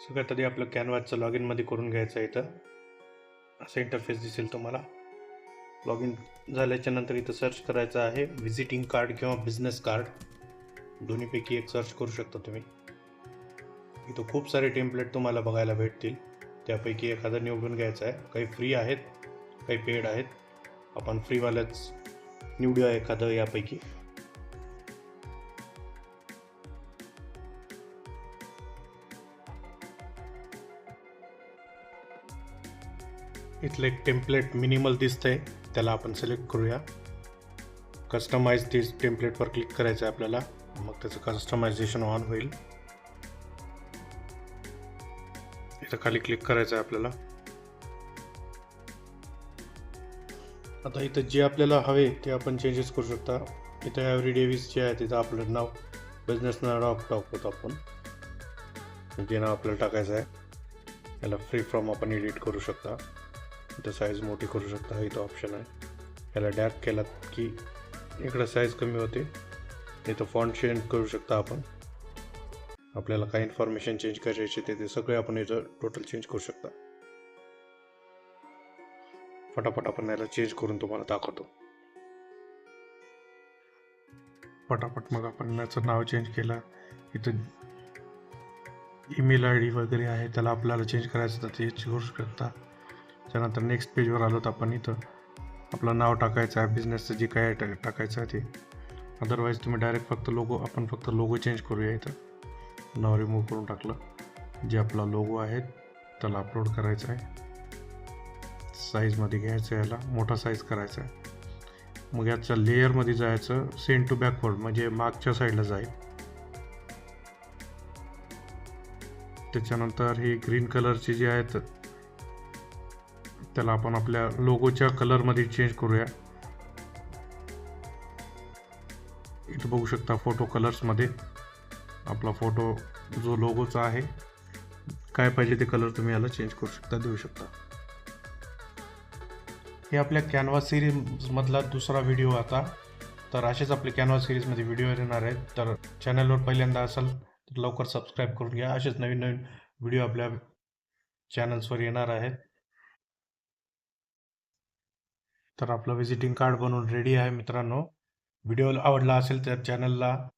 सगळ्यात आधी आपलं कॅनव्हासचं लॉग इनमध्ये करून घ्यायचं आहे इथं. असं इंटरफेस दिसेल तुम्हाला. लॉग इन झाल्याच्यानंतर इथं सर्च करायचं आहे. व्हिजिटिंग कार्ड किंवा बिझनेस कार्ड दोन्हीपैकी एक सर्च करू शकता तुम्ही. इथं खूप सारे टेम्पलेट तुम्हाला बघायला भेटतील. त्यापैकी एखादं निवडून घ्यायचं आहे. काही फ्री आहेत काही पेड आहेत. आपण फ्रीवाल्याच निवडूया एखादं यापैकी. इथलं एक टेम्पलेट मिनिमल दिसतंय त्याला आपण सिलेक्ट करूया. कस्टमाइज दिस टेम्पलेटवर क्लिक करायचं आहे आपल्याला मग त्याचं कस्टमायझेशन ऑन होईल. इथं खाली क्लिक करायचं आहे आपल्याला. आता इथं जे आपल्याला हवे ते आपण चेंजेस करू शकता. इथं ॲव्हरी डेव्हिस जे आहे तिथं आपलं नाव बिझनेस नाव टाकतो आपण. जे नाव आपल्याला टाकायचं आहे याला फ्री फ्रॉम आपण एडिट करू शकता. इथं साईज मोठी करू शकता. हा इथं ऑप्शन आहे. याला डॅप केलात की इकडं साईज कमी होते. इथं फॉन्ट चेंज करू शकता आपण. आपल्याला काय इन्फॉर्मेशन चेंज करायची ते ते सगळे आपण इथं टोटल चेंज करू शकता. फटाफट आपण याला चेंज करून तुम्हाला दाखवतो. पटापट मग आपण याचं नाव चेंज केलं. इथं ईमेल आय डी वगैरे आहे. त्याला आपल्याला चेंज करायचं तर ते करू शकता. त्यानंतर नेक्स्ट पेजवर आलो तर आपण इथं. आपलं नाव टाकायचं आहे बिझनेसचं जे काय टा टाकायचं आहे ते. अदरवाईज तुम्ही डायरेक्ट फक्त लोगो आपण फक्त लोगो चेंज करूया इथं. नाव रिमूव्ह करून टाकलं. जे आपला लोगो आहे त्याला अपलोड करायचं आहे. साईजमध्ये घ्यायचं आहे याला मोठा साईज करायचा आहे. मग याच्या लेअरमध्ये जायचं सेंड टू बॅकवर्ड म्हणजे मागच्या साईडला जाईल. त्याच्यानंतर हे ग्रीन कलरचे जे आहेत त्याला आपण आपल्या लोगोच्या कलरमध्ये चेंज करूया. इथं बघू शकता फोटो कलर्समध्ये आपला फोटो जो लोगोचा आहे काय पाहिजे ते कलर तुम्ही याला चेंज करू शकता देऊ शकता. हे आपल्या कॅनव्हा सिरीजमधला दुसरा व्हिडिओ आता. तर असेच आपले कॅनव्हा सिरीजमध्ये व्हिडिओ येणार आहेत. तर चॅनलवर पहिल्यांदा असाल तर लवकर सबस्क्राईब करून घ्या. असेच नवीन नवीन व्हिडिओ आपल्या चॅनल्सवर येणार आहेत. तर आपलं विजिटिंग कार्ड बनवून रेडी आहे मित्रांनो. व्हिडिओ आवडला असेल तर चॅनलला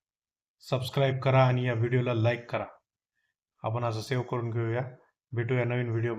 सबस्क्राईब करा आणि या व्हिडिओला लाईक करा. आपण असं सेव्ह करून घेऊया. भेटूया नवीन व्हिडिओ